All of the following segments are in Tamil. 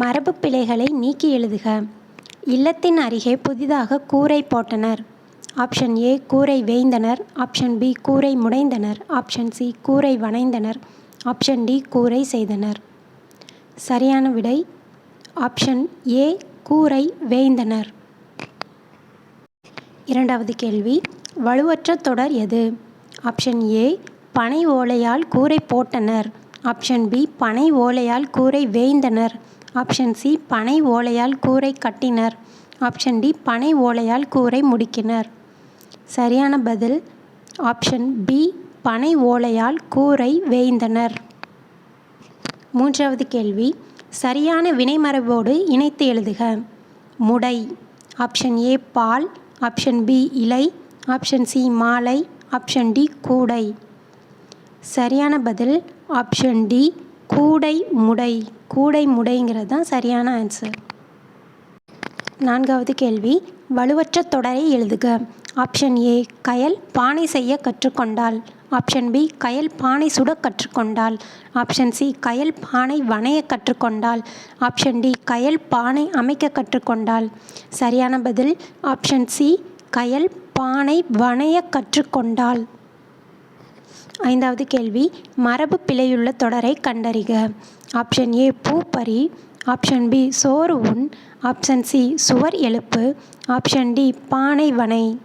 மரபு பிழைகளை நீக்கி எழுதுக. இல்லத்தின் அருகே புதிதாக கூரை போட்டனர். ஆப்ஷன் ஏ கூரை வேய்ந்தனர். ஆப்ஷன் பி கூரை முடைந்தனர் ஆப்ஷன் சி கூரை வனைந்தனர் ஆப்ஷன் டி கூரை செய்தனர். சரியான விடை ஆப்ஷன் ஏ கூரை வேய்ந்தனர். இரண்டாவது கேள்வி வலுவற்ற தொடர் எது? ஆப்ஷன் ஏ பனை ஓலையால் கூரை போட்டனர். ஆப்ஷன் பி பனை ஓலையால் கூரை வேய்ந்தனர். ஆப்ஷன் சி பனை ஓலையால் கூரை கட்டினர். ஆப்ஷன் டி பனை ஓலையால் கூரை முடிக்கினர். சரியான பதில் ஆப்ஷன் பி பனை ஓலையால் கூரை வேய்ந்தனர். மூன்றாவது கேள்வி சரியான வினைமரபோடு இணைத்து எழுதுக. முடை ஆப்ஷன் ஏ பால் ஆப்ஷன் பி இலை ஆப்ஷன் சி மாலை ஆப்ஷன் டி கூடை. சரியான பதில் ஆப்ஷன் டி கூடை முடை. கூடை முடைங்கிறது தான் சரியான ஆன்சர் நான்காவது கேள்வி வலுவற்ற தொடரை எழுதுக. ஆப்ஷன் ஏ கயல் பானை செய்ய கற்றுக்கொண்டாள். ஆப்ஷன் பி கயல் பானை சுட கற்றுக்கொண்டாள். ஆப்ஷன் சி கயல் பானை வணைய கற்றுக்கொண்டாள். ஆப்ஷன் டி கயல் பானை அமைக்க கற்றுக்கொண்டாள். சரியான பதில் ஆப்ஷன் சி கயல் பானை வனைய கற்றுக்கொண்டாள். ஐந்தாவது கேள்வி மரபு பிழையுள்ள தொடரை கண்டறிக. ஆப்ஷன் ஏ பூப்பறி. ஆப்ஷன் பி சோறு உண். ஆப்ஷன் சி சுவர் எழுப்பு. ஆப்ஷன் டி பானை வனை.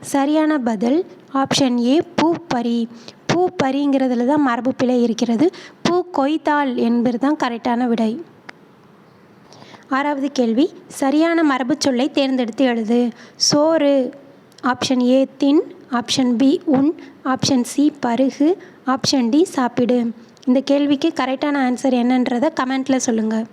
சரியான பதில் ஆப்ஷன் ஏ பூப்பறி. பூப்பறிங்கிறதுல தான் மரபு பிழை இருக்கிறது. பூ கொய்த்தால் என்பது தான் கரெக்டான விடை. ஆறாவது கேள்வி சரியான மரபு சொல்லை தேர்ந்தெடுத்து எழுது. சோறு. ஆப்ஷன் ஏ தின். ஆப்ஷன் பி உண் ஆப்ஷன் சி பருகு. ஆப்ஷன் டி சாப்பிடு. இந்த கேள்விக்கு கரெக்டான ஆன்சர் என்னன்றதை கமெண்ட்டில் சொல்லுங்கள்